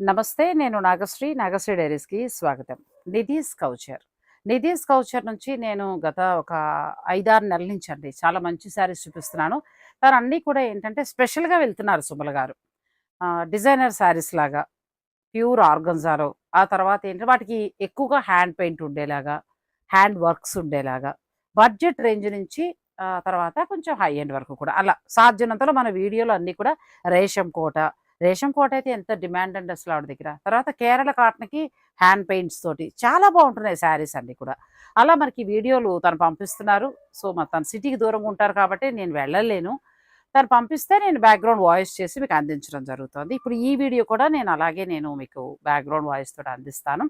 నమస్తే నేను నాగశ్రీ నాగశ్రీ డైరీస్కి స్వాగతం. నిధీస్ కౌచర్. నిధీస్ కౌచర్ నుంచి నేను గత ఒక ఐదారు నెలల నుంచి అండి చాలా మంచి శారీస్ చూపిస్తున్నాను. తను అన్నీ కూడా ఏంటంటే స్పెషల్గా వెళ్తున్నారు సుమల గారు. డిజైనర్ శారీస్ లాగా ప్యూర్ ఆర్గన్జాలో. ఆ తర్వాత ఏంటంటే వాటికి ఎక్కువగా హ్యాండ్ పెయింట్ ఉండేలాగా హ్యాండ్ వర్క్స్ ఉండేలాగా. బడ్జెట్ రేంజ్ నుంచి తర్వాత కొంచెం హై ఎండ్ వరకు కూడా. అలా సాధ్యనంతలో మన వీడియోలో అన్నీ కూడా రేషం కోట రేషం కోట అయితే ఎంత డిమాండ్ అండి అసలు ఆవిడ దగ్గర. తర్వాత కేరళ కాటన్కి హ్యాండ్ పెయింట్స్ తోటి చాలా బాగుంటున్నాయి శారీస్ అన్నీ కూడా. అలా మనకి వీడియోలు తను పంపిస్తున్నారు. సో మరి తను సిటీకి దూరంగా ఉంటారు కాబట్టి నేను వెళ్ళలేను. తను పంపిస్తే నేను బ్యాక్గ్రౌండ్ వాయిస్ చేసి మీకు అందించడం జరుగుతుంది. ఇప్పుడు ఈ వీడియో కూడా నేను అలాగే నేను మీకు బ్యాక్గ్రౌండ్ వాయిస్ తోటి అందిస్తాను.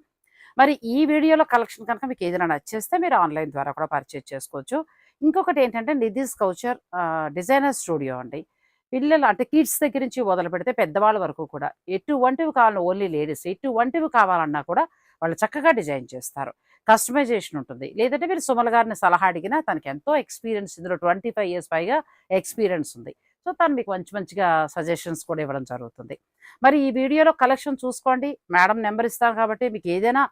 మరి ఈ వీడియోలో కలెక్షన్ కనుక మీకు ఏదైనా నచ్చేస్తే మీరు ఆన్లైన్ ద్వారా కూడా పర్చేజ్ చేసుకోవచ్చు. ఇంకొకటి ఏంటంటే నిధిస్ కౌచర్ డిజైనర్ స్టూడియో అండి. పిల్లలు అంటే కిడ్స్ దగ్గర నుంచి మొదలు పెడితే పెద్దవాళ్ళ వరకు కూడా. ఎటువంటివి కావాలన్నా ఓన్లీ లేడీస్ ఎటువంటివి కావాలన్నా కూడా వాళ్ళు చక్కగా డిజైన్ చేస్తారు. కస్టమైజేషన్ ఉంటుంది. లేదంటే మీరు సుమల గారిని సలహా అడిగినా తనకి ఎంతో ఎక్స్పీరియన్స్ ఇందులో ట్వంటీ ఫైవ్ ఇయర్స్ పైగా ఎక్స్పీరియన్స్ ఉంది. సో తను మీకు మంచి మంచిగా సజెషన్స్ కూడా ఇవ్వడం జరుగుతుంది. మరి ఈ వీడియోలో కలెక్షన్ చూసుకోండి. మేడం నెంబర్ ఇస్తాను కాబట్టి మీకు ఏదైనా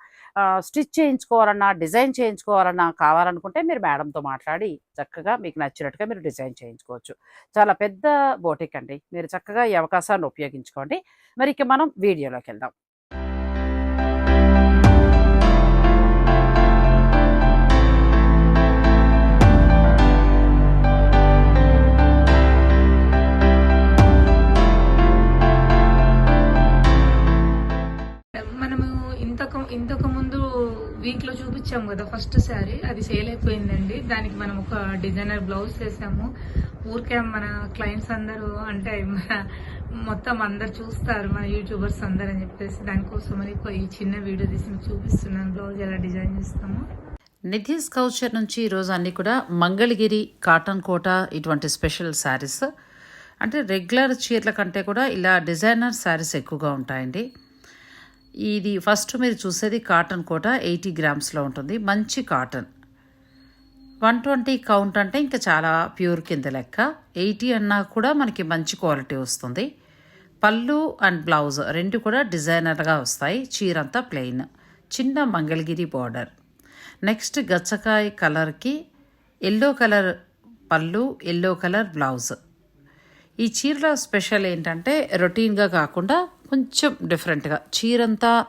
స్టిచ్ చేయించుకోవాలన్నా డిజైన్ చేయించుకోవాలన్నా కావాలనుకుంటే మీరు మేడంతో మాట్లాడి చక్కగా మీకు నచ్చినట్టుగా మీరు డిజైన్ చేయించుకోవచ్చు. చాలా పెద్ద బోటిక్ అండి. మీరు చక్కగా ఈ అవకాశాన్ని ఉపయోగించుకోండి. మరి ఇక మనం వీడియోలోకి వెళ్దాం. ఇచ్చాము కదా ఫస్ట్ శారీ. అది సేల్ అయిపోయిందండి. దానికి మనం ఒక డిజైనర్ బ్లౌజ్ చేసాము ఊరికే మన క్లయింట్స్ అందరూ అంటే మన మొత్తం అందరు చూస్తారు మన యూట్యూబర్స్ అందరు అని చెప్పేసి. దానికోసం అని ఈ చిన్న వీడియో తీసి మీకు చూపిస్తున్నాను. బ్లౌజ్ ఎలా డిజైన్ చేస్తాము. నిధిస్ కౌచర్ నుంచి ఈరోజు అన్నీ కూడా మంగళగిరి కాటన్ కోట ఇటువంటి స్పెషల్ శారీస్. అంటే రెగ్యులర్ చీరల కంటే కూడా ఇలా డిజైనర్ శారీస్ ఎక్కువగా ఉంటాయండి. ఇది ఫస్ట్ మీరు చూసేది కాటన్ కోట ఎయిటీ గ్రామ్స్లో ఉంటుంది. మంచి కాటన్ వన్ ట్వంటీ కౌంట్ అంటే ఇంకా చాలా ప్యూర్ కింద లెక్క. ఎయిటీ అన్నా కూడా మనకి మంచి క్వాలిటీ వస్తుంది. పళ్ళు అండ్ బ్లౌజ్ రెండు కూడా డిజైనర్గా వస్తాయి. చీరంతా ప్లెయిన్ చిన్న మంగళగిరి బార్డర్ నెక్స్ట్ గచ్చకాయ కలర్కి ఎల్లో కలర్ పళ్ళు ఎల్లో కలర్ బ్లౌజ్ ఈ చీరలో స్పెషల్ ఏంటంటే రొటీన్గా కాకుండా కొంచెం డిఫరెంట్గా. చీరంతా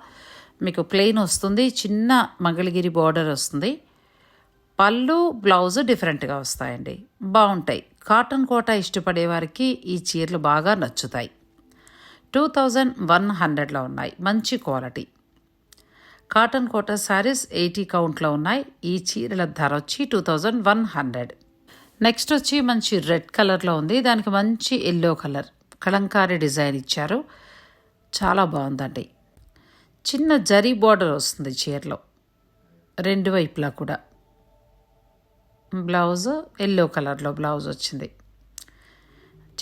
మీకు ప్లెయిన్ వస్తుంది చిన్న మంగళగిరి బార్డర్ వస్తుంది. పళ్ళు బ్లౌజ్ డిఫరెంట్గా వస్తాయండి. బాగుంటాయి కాటన్ కోట ఇష్టపడే వారికి ఈ చీరలు బాగా నచ్చుతాయి. టూ థౌజండ్ వన్ హండ్రెడ్లో ఉన్నాయి. మంచి quality. Cotton Kota saris eighty కౌంట్లో ఉన్నాయి. ఈ చీరల ధర వచ్చి two thousand one hundred. Next వచ్చి మంచి రెడ్ కలర్లో ఉంది. దానికి మంచి ఎల్లో కలర్. కలంకారీ డిజైన్ ఇచ్చారు. చాలా బాగుందండి. చిన్న జరీ బార్డర్ వస్తుంది చీరలో. రెండు వైపులా కూడా. బ్లౌజ్ ఎల్లో కలర్లో బ్లౌజ్ వచ్చింది.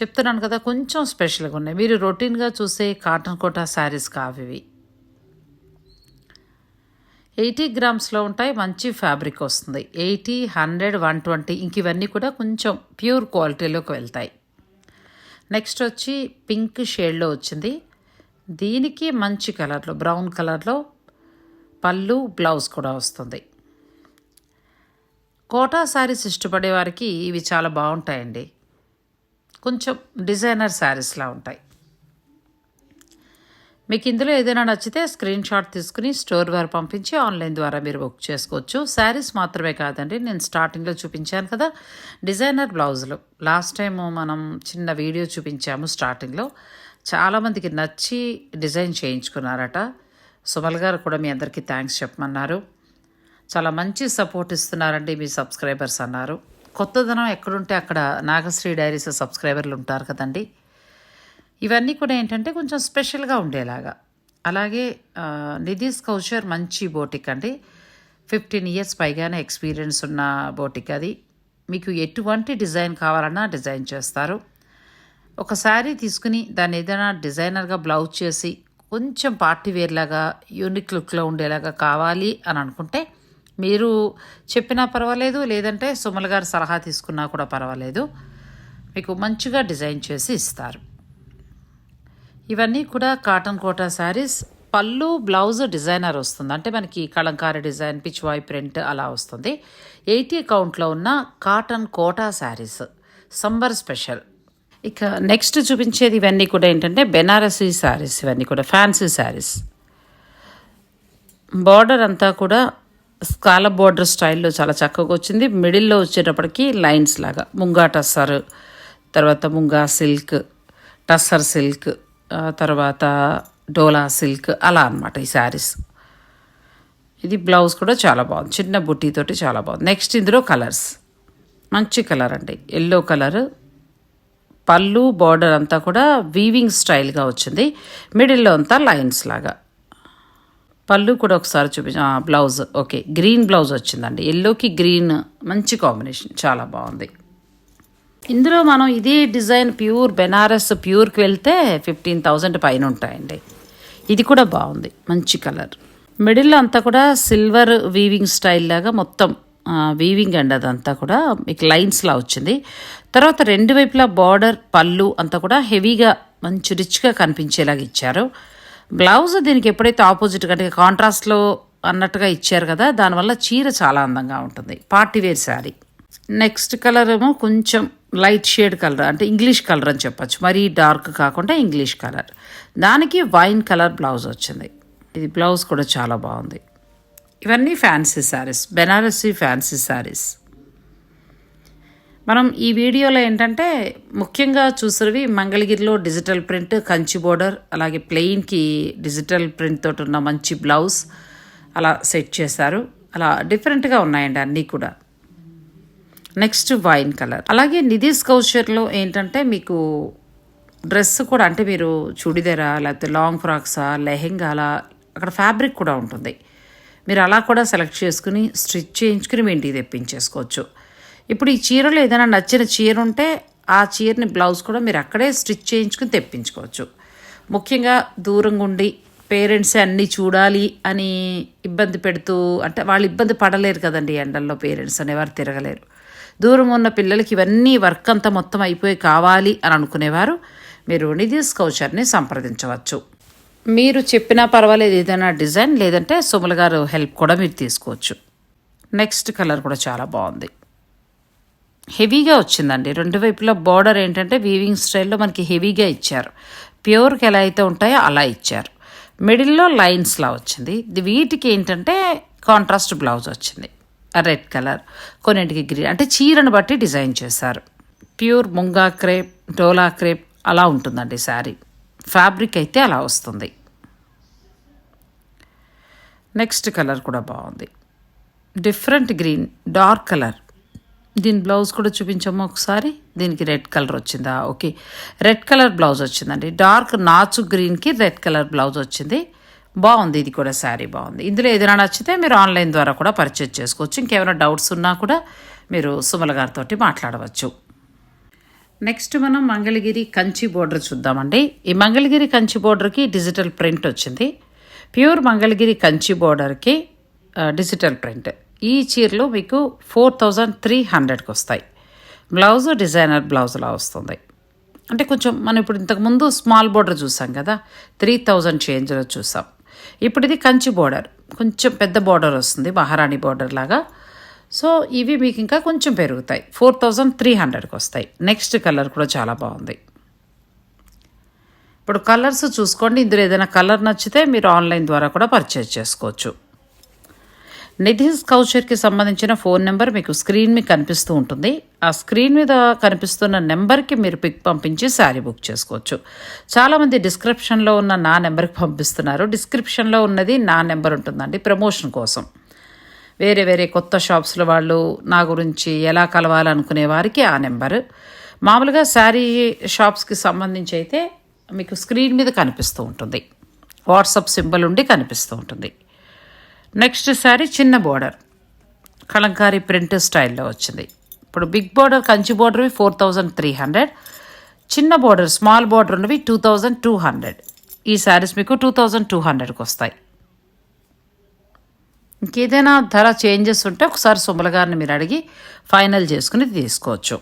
చెప్తున్నాను కదా కొంచెం స్పెషల్గా ఉన్నాయి. మీరు రొటీన్గా చూసే కాటన్ కోటా శారీస్ కావివి ఎయిటీ గ్రామ్స్లో ఉంటాయి మంచి ఫ్యాబ్రిక్ వస్తుంది. ఎయిటీ హండ్రెడ్ వన్ ట్వంటీ ఇంక ఇవన్నీ కూడా కొంచెం ప్యూర్ క్వాలిటీలోకి వెళ్తాయి. నెక్స్ట్ వచ్చి పింక్ షేడ్లో వచ్చింది. దీనికి మంచి కలర్లో బ్రౌన్ కలర్లో పళ్ళు బ్లౌజ్ కూడా వస్తుంది. కోటా శారీస్ ఇష్టపడే వారికి ఇవి చాలా బాగుంటాయండి. కొంచెం డిజైనర్ శారీస్లా ఉంటాయి. మీకు ఇందులో ఏదైనా నచ్చితే స్క్రీన్ షాట్ తీసుకుని స్టోర్ వారు పంపించి ఆన్లైన్ ద్వారా మీరు బుక్ చేసుకోవచ్చు. శారీస్ మాత్రమే కాదండి నేను స్టార్టింగ్లో చూపించాను కదా డిజైనర్ బ్లౌజులు. లాస్ట్ టైం మనం చిన్న వీడియో చూపించాము స్టార్టింగ్లో చాలామందికి నచ్చి డిజైన్ చేయించుకున్నారట. సుమల్ గారు కూడా మీ అందరికీ థ్యాంక్స్ చెప్పమన్నారు. చాలా మంచి సపోర్ట్ ఇస్తున్నారండి మీ సబ్స్క్రైబర్స్ అన్నారు. కొత్తదనం ఎక్కడుంటే అక్కడ నాగశ్రీ డైరీస్ సబ్స్క్రైబర్లు ఉంటారు కదండి. ఇవన్నీ కూడా ఏంటంటే కొంచెం స్పెషల్గా ఉండేలాగా. అలాగే నిధిస్ నిధీస్ కౌచర్ మంచి బోటిక్ అండి. ఫిఫ్టీన్ ఇయర్స్ పైగానే ఎక్స్పీరియన్స్ ఉన్న బోటిక్ అది. మీకు ఎటువంటి డిజైన్ కావాలన్నా డిజైన్ చేస్తారు. ఒక శారీ తీసుకుని దాన్ని ఏదైనా డిజైనర్గా బ్లౌజ్ చేసి కొంచెం పార్టీ వేర్లాగా యూనిక్ లుక్లో ఉండేలాగా కావాలి అని అనుకుంటే మీరు చెప్పినా పర్వాలేదు లేదంటే సుమల్ గారు సలహా తీసుకున్నా కూడా పర్వాలేదు. మీకు మంచిగా డిజైన్ చేసి ఇస్తారు. ఇవన్నీ కూడా కాటన్ కోటా శారీస్. పళ్ళు బ్లౌజ్ డిజైనర్ వస్తుంది. అంటే మనకి కళంకారి డిజైన్ పిచ్వాయి ప్రింట్ అలా వస్తుంది. ఎయిటీ కౌంట్లో ఉన్న cotton Kota saris. Summer special. ఇక నెక్స్ట్ చూపించేది ఇవన్నీ కూడా ఏంటంటే బెనారసీ శారీస్ ఇవన్నీ కూడా ఫ్యాన్సీ శారీస్. బార్డర్ అంతా కూడా స్కాల బార్డర్ స్టైల్లో చాలా చక్కగా వచ్చింది. మిడిల్లో వచ్చేటప్పటికి లైన్స్ లాగా. ముంగా టస్సర్ తర్వాత ముంగా సిల్క్ టస్సర్ సిల్క్ తర్వాత డోలా సిల్క్ అలా అనమాట ఈ శారీస్. ఇది బ్లౌజ్ కూడా చాలా బాగుంది. చిన్న బుట్టీతోటి చాలా బాగుంది. నెక్స్ట్ ఇందులో కలర్స్. మంచి కలర్ అండి. Yellow colour. పళ్ళు బార్డర్ అంతా కూడా వీవింగ్ స్టైల్గా వచ్చింది. మిడిల్లో అంతా లైన్స్ లాగా. పళ్ళు కూడా ఒకసారి చూపించ బ్లౌజ్ ఓకే గ్రీన్ బ్లౌజ్ వచ్చిందండి. ఎల్లోకి గ్రీన్ మంచి కాంబినేషన్ చాలా బాగుంది. ఇందులో మనం ఇదే డిజైన్ ప్యూర్ బెనారస్ ప్యూర్కి వెళ్తే ఫిఫ్టీన్ థౌజండ్ పైన ఉంటాయండి. ఇది కూడా బాగుంది. మంచి కలర్. మిడిల్ అంతా కూడా సిల్వర్ వీవింగ్ స్టైల్ లాగా మొత్తం వీవింగ్ అండి అదంతా కూడా మీకు లైన్స్లా వచ్చింది. తర్వాత రెండు వైపులా బార్డర్ పళ్ళు అంతా కూడా హెవీగా మంచి రిచ్గా కనిపించేలాగా ఇచ్చారు. బ్లౌజ్ దీనికి ఎప్పుడైతే ఆపోజిట్ అంటే కాంట్రాస్ట్లో అన్నట్టుగా ఇచ్చారు కదా దానివల్ల చీర చాలా అందంగా ఉంటుంది. పార్టీవేర్ శారీ. నెక్స్ట్ కలర్ ఏమో కొంచెం లైట్ షేడ్ కలర్ అంటే ఇంగ్లీష్ కలర్ అని చెప్పొచ్చు. మరీ డార్క్ కాకుండా ఇంగ్లీష్ కలర్. దానికి వైన్ కలర్ బ్లౌజ్ వచ్చింది. ఇది బ్లౌజ్ కూడా చాలా బాగుంది. ఇవన్నీ ఫ్యాన్సీ శారీస్. బెనారసీ ఫ్యాన్సీ శారీస్. మనం ఈ వీడియోలో ఏంటంటే ముఖ్యంగా చూసినవి మంగళగిరిలో డిజిటల్ ప్రింట్ కంచి బోర్డర్ అలాగే ప్లెయిన్కి డిజిటల్ ప్రింట్ తోటి ఉన్న మంచి బ్లౌజ్ అలా సెట్ చేశారు. అలా డిఫరెంట్గా ఉన్నాయండి అన్నీ కూడా. Next wine colour. అలాగే నిధిస్ కౌచర్లో ఏంటంటే మీకు డ్రెస్ కూడా అంటే మీరు చూడిదరా లేకపోతే లాంగ్ ఫ్రాక్సా లెహెంగాలా అక్కడ ఫ్యాబ్రిక్ కూడా ఉంటుంది. మీరు అలా కూడా సెలెక్ట్ చేసుకుని స్టిచ్ చేయించుకుని మీ ఇంటికి తెప్పించేసుకోవచ్చు. ఇప్పుడు ఈ చీరలో ఏదైనా నచ్చిన చీర ఉంటే ఆ చీరని బ్లౌజ్ కూడా మీరు అక్కడే స్టిచ్ చేయించుకుని తెప్పించుకోవచ్చు. ముఖ్యంగా దూరంగా ఉండి పేరెంట్స్ అన్నీ చూడాలి అని ఇబ్బంది పెడుతూ అంటే వాళ్ళు ఇబ్బంది పడలేరు కదండి ఎండల్లో పేరెంట్స్ అనేవారు తిరగలేరు. దూరం ఉన్న పిల్లలకి ఇవన్నీ వర్క్ అంతా మొత్తం అయిపోయి కావాలి అని అనుకునేవారు. మీరు నిధిస్ కౌచర్ని సంప్రదించవచ్చు. మీరు చెప్పినా పర్వాలేదు ఏదైనా డిజైన్ లేదంటే సుమల గారు హెల్ప్ కూడా మీరు తీసుకోవచ్చు. నెక్స్ట్ కలర్ కూడా చాలా బాగుంది. హెవీగా వచ్చిందండి. రెండు వైపులా బార్డర్ ఏంటంటే వీవింగ్ స్టైల్లో మనకి హెవీగా ఇచ్చారు. ప్యూర్కి ఎలా అయితే ఉంటాయో అలా ఇచ్చారు. మిడిల్లో లైన్స్లా వచ్చింది. ఇది వీటికి ఏంటంటే కాంట్రాస్ట్ బ్లౌజ్ వచ్చింది. Red colour. కొన్నింటికి గ్రీన్. అంటే చీరను బట్టి డిజైన్ చేశారు. Pure munga crepe dola crepe అలా ఉంటుందండి శారీ. ఫ్యాబ్రిక్ అయితే అలా వస్తుంది. నెక్స్ట్ కలర్ కూడా బాగుంది. Different green dark colour. దీని బ్లౌజ్ కూడా చూపించాము ఒకసారి. దీనికి రెడ్ కలర్ వచ్చిందా? ఓకే. రెడ్ కలర్ బ్లౌజ్ వచ్చిందండి. డార్క్ నాచు గ్రీన్కి రెడ్ కలర్ బ్లౌజ్ వచ్చింది. బాగుంది ఇది కూడా శారీ బాగుంది. ఇందులో ఏదైనా నచ్చితే మీరు ఆన్లైన్ ద్వారా కూడా పర్చేజ్ చేసుకోవచ్చు. ఇంకేమైనా డౌట్స్ ఉన్నా కూడా మీరు సుమల గారితో మాట్లాడవచ్చు. నెక్స్ట్ మనం మంగళగిరి కంచి బోర్డర్ చూద్దామండి. ఈ మంగళగిరి కంచి బోర్డర్కి డిజిటల్ ప్రింట్ వచ్చింది. ప్యూర్ మంగళగిరి కంచి బోర్డర్కి డిజిటల్ ప్రింట్ ఈ చీరలు మీకు ఫోర్ థౌజండ్ త్రీ హండ్రెడ్కి వస్తాయి. బ్లౌజ్ డిజైనర్ బ్లౌజ్లా వస్తుంది. అంటే కొంచెం మనం ఇప్పుడు ఇంతకుముందు స్మాల్ బోర్డర్ చూసాం కదా త్రీ థౌజండ్ చేంజ్లో చూసాం. ఇప్పుడు ఇది కంచి బోర్డర్. కొంచెం పెద్ద బోర్డర్ వస్తుంది మహారాణి బోర్డర్ లాగా. సో ఇవి మీకు ఇంకా కొంచెం పెరుగుతాయి. ఫోర్ థౌజండ్ త్రీ హండ్రెడ్కి వస్తాయి. నెక్స్ట్ కలర్ కూడా చాలా బాగుంది. ఇప్పుడు కలర్స్ చూసుకోండి. ఇందులో ఏదైనా కలర్ నచ్చితే మీరు ఆన్లైన్ ద్వారా కూడా పర్చేజ్ చేసుకోవచ్చు. నిధిస్ కౌచర్కి సంబంధించిన ఫోన్ నెంబర్ మీకు స్క్రీన్ మీద కనిపిస్తూ ఉంటుంది. ఆ స్క్రీన్ మీద కనిపిస్తున్న నెంబర్కి మీరు పిక్ పంపించి శారీ బుక్ చేసుకోవచ్చు. చాలామంది డిస్క్రిప్షన్లో ఉన్న నా నెంబర్కి పంపిస్తున్నారు. డిస్క్రిప్షన్లో ఉన్నది నా నెంబర్ ఉంటుందండి ప్రమోషన్ కోసం. వేరే వేరే కొత్త షాప్స్లో వాళ్ళు నా గురించి ఎలా కలవాలనుకునే వారికి ఆ నెంబరు. మామూలుగా శారీ షాప్స్కి సంబంధించి అయితే మీకు స్క్రీన్ మీద కనిపిస్తూ ఉంటుంది. వాట్సాప్ సింబల్ ఉండి కనిపిస్తూ ఉంటుంది. నెక్స్ట్ శారీ చిన్న బోర్డర్. కలంకారీ ప్రింట్ స్టైల్లో వచ్చింది. ఇప్పుడు బిగ్ బోర్డర్ కంచి బోర్డర్వి ఫోర్ థౌజండ్ త్రీ హండ్రెడ్. చిన్న బోర్డర్ స్మాల్ బోర్డర్ ఉన్నవి టూ థౌజండ్ టూ హండ్రెడ్. ఈ శారీస్ మీకు టూ థౌజండ్ టూ హండ్రెడ్కి వస్తాయి. ఇంకేదైనా ధర చేంజెస్ ఉంటే ఒకసారి సుమల గారిని మీరు అడిగి ఫైనల్ చేసుకుని తీసుకోవచ్చు.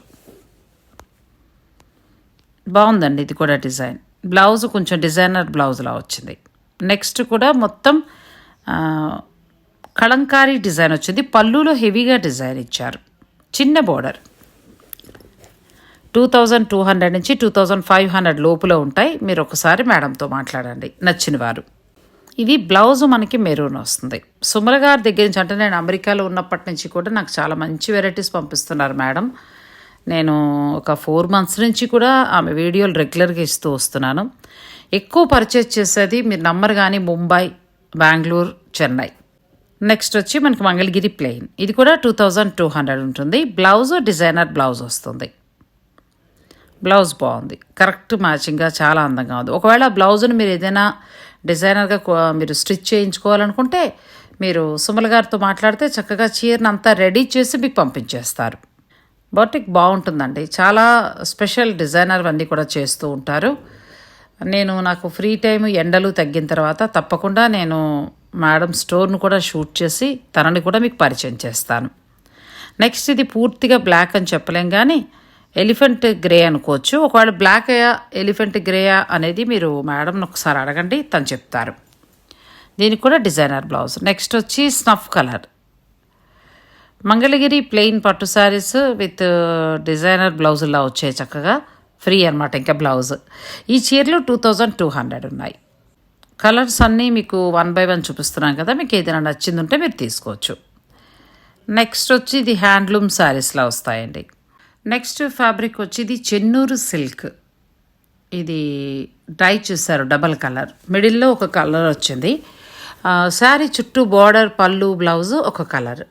బాగుందండి ఇది కూడా డిజైన్. బ్లౌజ్ కొంచెం డిజైనర్ బ్లౌజ్లా వచ్చింది. నెక్స్ట్ కూడా మొత్తం కళంకారీ డిజైన్ వచ్చింది. పళ్ళులో హెవీగా డిజైన్ ఇచ్చారు. చిన్న border. Two thousand two hundred నుంచి టూ థౌజండ్ ఫైవ్ హండ్రెడ్ లోపులో ఉంటాయి. మీరు ఒకసారి మేడంతో మాట్లాడండి. నచ్చిన వారు. ఇది బ్లౌజ్ మనకి మెరూన్ వస్తుంది. సుమల గారి దగ్గర నుంచి అంటే నేను అమెరికాలో ఉన్నప్పటి నుంచి కూడా నాకు చాలా మంచి వెరైటీస్ పంపిస్తున్నారు మేడం. నేను ఒక ఫోర్ మంత్స్ నుంచి కూడా ఆమె వీడియోలు రెగ్యులర్గా ఇస్తూ వస్తున్నాను. ఎక్కువ పర్చేజ్ చేసేది మీరు నంబర్ కానీ ముంబై బెంగళూరు చెన్నై. నెక్స్ట్ వచ్చి మనకి మంగళగిరి ప్లెయిన్. ఇది కూడా టూ థౌజండ్ టూ హండ్రెడ్ ఉంటుంది. బ్లౌజ్ డిజైనర్ బ్లౌజ్ వస్తుంది. బ్లౌజ్ బాగుంది. కరెక్ట్ మ్యాచింగ్గా చాలా అందంగా ఉంది. ఒకవేళ బ్లౌజ్ని మీరు ఏదైనా డిజైనర్గా మీరు స్టిచ్ చేయించుకోవాలనుకుంటే మీరు సుమల గారితో మాట్లాడితే చక్కగా చీరను అంతా రెడీ చేసి మీకు పంపించేస్తారు. బోటిక్ బాగుంటుందండి. చాలా స్పెషల్ డిజైనర్ అన్నీ కూడా చేస్తూ ఉంటారు. నేను నాకు ఫ్రీ టైం ఎండలు తగ్గిన తర్వాత తప్పకుండా నేను మేడం స్టోర్ను కూడా షూట్ చేసి తనని కూడా మీకు పరిచయం చేస్తాను. నెక్స్ట్ ఇది పూర్తిగా బ్లాక్ అని చెప్పలేం కానీ ఎలిఫెంట్ గ్రే అనుకోవచ్చు. ఒకవేళ బ్లాక్ అయ్యా ఎలిఫెంట్ గ్రేయా అనేది మీరు మేడంని ఒకసారి అడగండి తను చెప్తారు. దీనికి కూడా డిజైనర్ బ్లౌజ్. నెక్స్ట్ వచ్చి స్నఫ్ కలర్. మంగళగిరి ప్లెయిన్ పట్టు శారీస్ విత్ డిజైనర్ బ్లౌజుల్లా వచ్చాయి చక్కగా. ఫ్రీ అనమాట ఇంకా బ్లౌజ్. ఈ చీరలు టూ థౌజండ్ టూ హండ్రెడ్ ఉన్నాయి. కలర్స్ అన్నీ మీకు వన్ బై వన్ చూపిస్తున్నాం కదా మీకు ఏదైనా నచ్చింది ఉంటే మీరు తీసుకోవచ్చు. నెక్స్ట్ వచ్చి ఇది హ్యాండ్లూమ్ శారీస్లా వస్తాయండి. నెక్స్ట్ ఫ్యాబ్రిక్ వచ్చి ఇది చెన్నూరు సిల్క్. ఇది డై చూసారు డబల్ కలర్ మిడిల్లో ఒక కలర్ వచ్చింది. శారీ చుట్టూ బార్డర్ పళ్ళు బ్లౌజ్ ఒక కలర్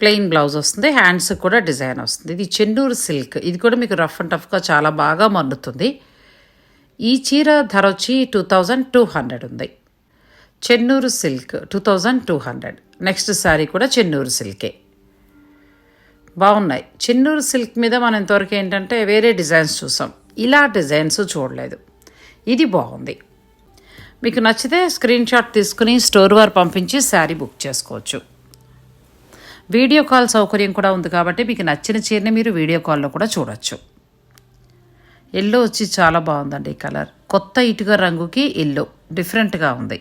ప్లెయిన్ బ్లౌజ్ వస్తుంది హ్యాండ్స్ కూడా డిజైన్ వస్తుంది. ఇది చెన్నూరు సిల్క్. ఇది కూడా మీకు రఫ్ అండ్ టఫ్గా చాలా బాగా మన్నుతుంది ఈ చీర ధర వచ్చి టూ థౌజండ్ టూ హండ్రెడ్ ఉంది. Chennur silk two thousand two hundred. Next sari కూడా చెన్నూరు సిల్కే. బాగున్నాయి. చెన్నూరు సిల్క్ మీద మనం ఇంతవరకు ఏంటంటే వేరే డిజైన్స్ చూసాం. ఇలా డిజైన్స్ చూడలేదు. ఇది బాగుంది. మీకు నచ్చితే స్క్రీన్ షాట్ తీసుకుని స్టోర్ వారు పంపించి శారీ బుక్ చేసుకోవచ్చు. వీడియో కాల్ సౌకర్యం కూడా ఉంది కాబట్టి మీకు నచ్చిన చీరని మీరు వీడియో కాల్లో కూడా చూడొచ్చు. ఎల్లో వచ్చి చాలా బాగుందండి ఈ కలర్ కొత్త ఇటుక రంగుకి ఎల్లో డిఫరెంట్గా ఉంది.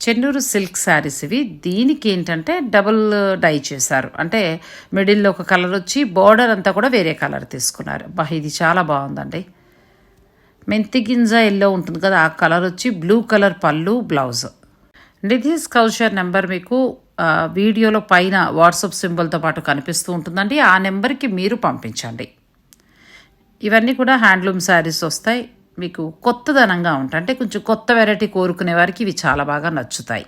చెన్నూరు సిల్క్ శారీస్ ఇవి. దీనికి ఏంటంటే డబుల్ డై చేశారు. అంటే మిడిల్లో ఒక కలర్ వచ్చి బార్డర్ అంతా కూడా వేరే కలర్ తీసుకున్నారు. బా ఇది చాలా బాగుందండి. మెంతి గింజ ఎల్లో ఉంటుంది కదా ఆ కలర్ వచ్చి బ్లూ కలర్ పళ్ళు బ్లౌజ్ నిధిస్ కౌచర్ నెంబర్ మీకు వీడియోలో పైన వాట్సాప్ సింబల్తో పాటు కనిపిస్తూ ఉంటుందండి. ఆ నెంబర్కి మీరు పంపించండి. ఇవన్నీ కూడా హ్యాండ్లూమ్ శారీస్ వస్తాయి. మీకు కొత్తదనంగా ఉంటాయి. అంటే కొంచెం కొత్త వెరైటీ కోరుకునే వారికి ఇవి చాలా బాగా నచ్చుతాయి.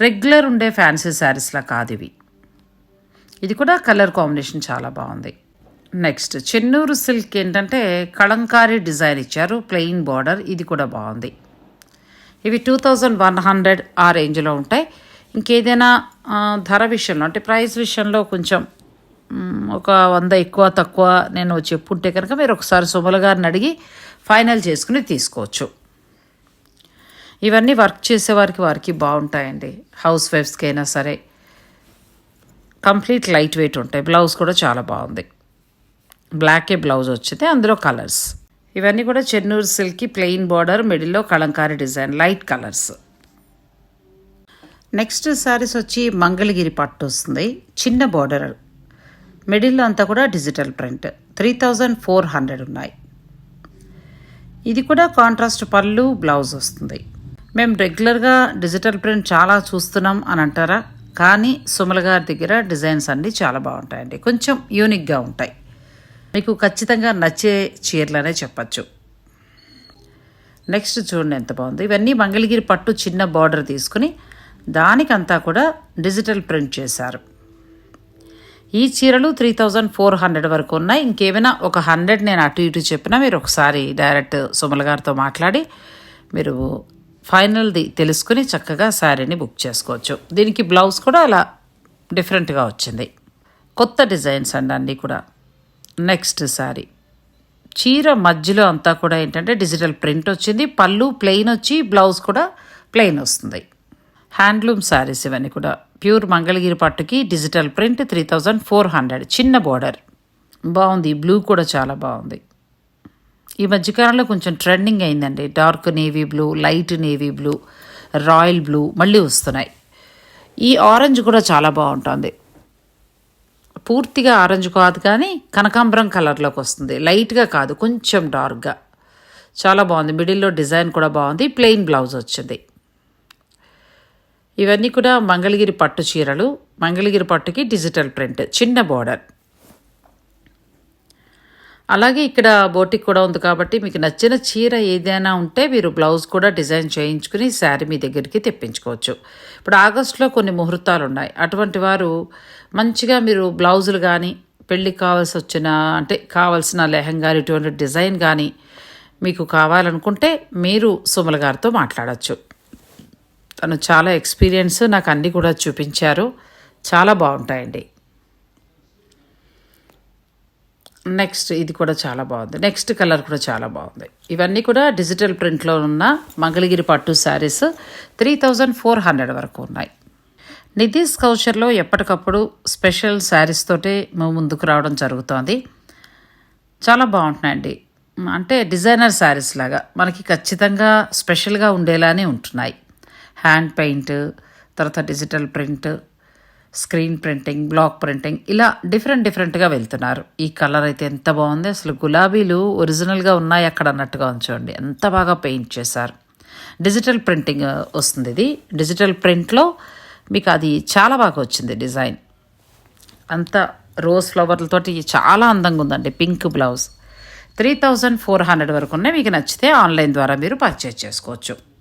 రెగ్యులర్ ఉండే ఫ్యాన్సీ శారీస్లా కాదు ఇవి. ఇది కూడా కలర్ కాంబినేషన్ చాలా బాగుంది. నెక్స్ట్ చెన్నూరు సిల్క్ ఏంటంటే కళంకారీ డిజైన్ ఇచ్చారు. ప్లెయిన్ బార్డర్ ఇది కూడా బాగుంది. ఇవి టూ థౌజండ్ వన్ హండ్రెడ్ ఆ రేంజ్లో ఉంటాయి. ఇంకేదైనా ధర విషయంలో అంటే ప్రైస్ విషయంలో కొంచెం ఒక వంద ఎక్కువ తక్కువ నేను చెప్పుంటే కనుక మీరు ఒకసారి సుమల గారిని అడిగి ఫైనల్ చేసుకుని తీసుకోవచ్చు. ఇవన్నీ వర్క్ చేసేవారికి వారికి వారికి బాగుంటాయండి. హౌస్ వైఫ్స్కి అయినా సరే. కంప్లీట్ లైట్ వెయిట్ ఉంటాయి. బ్లౌజ్ కూడా చాలా బాగుంది. బ్లాకే బ్లౌజ్ వచ్చింది. అందులో కలర్స్. ఇవన్నీ కూడా చెన్నూరు సిల్క్కి ప్లెయిన్ బార్డర్ మిడిల్లో Kalamkari design light colours. Next saris వచ్చి మంగళగిరి పట్టు వస్తుంది. చిన్న బార్డర్. మిడిల్లో అంతా కూడా digital print. Three thousand four hundred ఉన్నాయి. ఇది కూడా కాంట్రాస్ట్ పళ్ళు బ్లౌజ్ వస్తుంది. మేము రెగ్యులర్గా డిజిటల్ ప్రింట్ చాలా చూస్తున్నాం అని అంటారా? కానీ సుమల గారి దగ్గర డిజైన్స్ అన్నీ చాలా బాగుంటాయండి. కొంచెం యూనిక్గా ఉంటాయి. మీకు ఖచ్చితంగా నచ్చే చీరలనే చెప్పచ్చు. నెక్స్ట్ చూడండి ఎంత బాగుంది. ఇవన్నీ మంగళగిరి పట్టు చిన్న బార్డర్ తీసుకుని దానికంతా కూడా డిజిటల్ ప్రింట్ చేశారు. ఈ చీరలు త్రీ థౌజండ్ ఫోర్ హండ్రెడ్ వరకు ఉన్నాయి. ఇంకేమైనా ఒక హండ్రెడ్ నేను అటు ఇటు చెప్పినా మీరు ఒకసారి డైరెక్ట్ సుమల గారితో మాట్లాడి మీరు ఫైనల్ది తెలుసుకుని చక్కగా శారీని బుక్ చేసుకోవచ్చు. దీనికి బ్లౌజ్ కూడా అలా డిఫరెంట్గా వచ్చింది. కొత్త డిజైన్స్ అండి అన్నీ కూడా. నెక్స్ట్ శారీ. చీర మధ్యలో అంతా కూడా ఏంటంటే డిజిటల్ ప్రింట్ వచ్చింది. పళ్ళు ప్లెయిన్ వచ్చి బ్లౌజ్ కూడా ప్లెయిన్ వస్తుంది. హ్యాండ్లూమ్ శారీస్ ఇవన్నీ కూడా pure Mangalagiri పట్టుకి digital print three thousand four hundred. చిన్న బోర్డర్. బాగుంది. బ్లూ కూడా చాలా బాగుంది. ఈ మధ్యకాలంలో కొంచెం ట్రెండింగ్ అయిందండి. Dark navy blue light navy blue royal blue మళ్ళీ వస్తున్నాయి. ఈ ఆరెంజ్ కూడా చాలా బాగుంటుంది. పూర్తిగా ఆరెంజ్ కాదు కానీ కనకాంబరం కలర్లోకి వస్తుంది. లైట్గా కాదు కొంచెం డార్క్గా. చాలా బాగుంది. మిడిల్లో డిజైన్ కూడా బాగుంది. ప్లెయిన్ బ్లౌజ్ వచ్చింది. ఇవన్నీ కూడా మంగళగిరి పట్టు చీరలు. మంగళగిరి పట్టుకి డిజిటల్ ప్రింట్. చిన్న బోర్డర్. అలాగే ఇక్కడ బోటిక్ కూడా ఉంది కాబట్టి మీకు నచ్చిన చీర ఏదైనా ఉంటే మీరు బ్లౌజ్ కూడా డిజైన్ చేయించుకుని శారీ మీ దగ్గరికి తెప్పించుకోవచ్చు. ఇప్పుడు ఆగస్టులో కొన్ని ముహూర్తాలు ఉన్నాయి. అటువంటి వారు మంచిగా మీరు బ్లౌజులు కానీ పెళ్ళికి కావాల్సి వచ్చిన అంటే కావాల్సిన లెహంగా ఇటువంటి డిజైన్ కానీ మీకు కావాలనుకుంటే మీరు సుమల గారితో మాట్లాడచ్చు. తను చాలా ఎక్స్పీరియన్స్ నాకు అన్నీ కూడా చూపించారు. చాలా బాగుంటాయండి. నెక్స్ట్ ఇది కూడా చాలా బాగుంది. నెక్స్ట్ కలర్ కూడా చాలా బాగుంది. ఇవన్నీ కూడా డిజిటల్ ప్రింట్లో ఉన్న మంగళగిరి పట్టు saris three thousand four hundred వరకు ఉన్నాయి. నితీష్ కౌచర్లో ఎప్పటికప్పుడు స్పెషల్ శారీస్ తోటే మేము ముందుకు రావడం జరుగుతోంది. చాలా బాగుంటున్నాయండి. అంటే డిజైనర్ శారీస్ లాగా మనకి ఖచ్చితంగా స్పెషల్గా ఉండేలానే ఉంటున్నాయి. హ్యాండ్ పెయింట్ తర్వాత digital print screen printing block printing ఇలా డిఫరెంట్ డిఫరెంట్గా వెళ్తున్నారు. ఈ కలర్ అయితే ఎంత బాగుంది. అసలు గులాబీలు ఒరిజినల్గా ఉన్నాయి అక్కడ అన్నట్టుగా ఉంచండి ఎంత బాగా పెయింట్ చేశారు. డిజిటల్ ప్రింటింగ్ వస్తుంది ఇది. డిజిటల్ ప్రింట్లో మీకు అది చాలా బాగా వచ్చింది డిజైన్. అంత రోజ్ ఫ్లవర్లతోటి చాలా అందంగా ఉందండి. Pink blouse. Three thousand four hundred వరకు ఉన్నాయి. మీకు నచ్చితే ఆన్లైన్ ద్వారా మీరు పర్చేజ్ చేసుకోవచ్చు.